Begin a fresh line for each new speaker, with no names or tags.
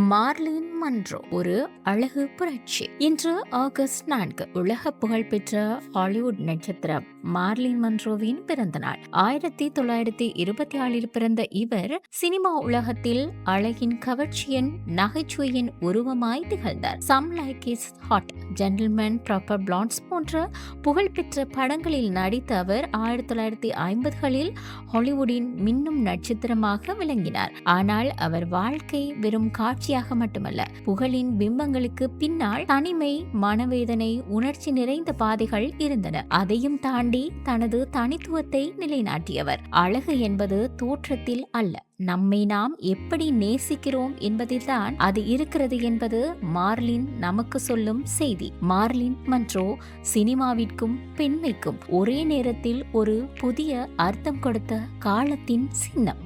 Marlin Munro ஒரு அழகு புரட்சி. இன்று ஆகஸ்ட் நான்கு உலக புகழ்பெற்ற ஹாலிவுட் நட்சத்திரம் மார்லின் மன்றோவின் பிறந்த நாள். ஆயிரத்தி தொள்ளாயிரத்தி இருபத்தி ஆறில் பிறந்த இவர் சினிமா உலகத்தில் அழகின் கவர்ச்சியின் நகைச்சுவையின் உருவமாய் திகழ்ந்தார். Some like is hot gentleman proper plans போன்ற புகழ்பெற்ற படங்களில் நடித்த அவர் ஆயிரத்தி தொள்ளாயிரத்தி ஐம்பதுகளில் ஹாலிவுட்டின் மின்னும் நட்சத்திரமாக விளங்கினார். ஆனால் அவர் வாழ்க்கை வெறும் காட்சி காட்சியாக மட்டுமல்ல புகழின் பிம்பங்களுக்கு பின்னால் தனிமை மனவேதனை உணர்ச்சி நிறைந்த பாதைகள் இருந்தன. அதையும் தாண்டி தனது தனித்துவத்தை நிலைநாட்டியவர். அழகு என்பது தோற்றத்தில் அல்ல. நம்மை நாம் எப்படி நேசிக்கிறோம் என்பதில்தான் அது இருக்கிறது என்பது மார்லின் நமக்கு சொல்லும் செய்தி. மார்லின் மன்றோ சினிமாவிற்கும் பெண்மைக்கும் ஒரே நேரத்தில் ஒரு புதிய அர்த்தம் கொடுத்த காலத்தின் சின்னம்.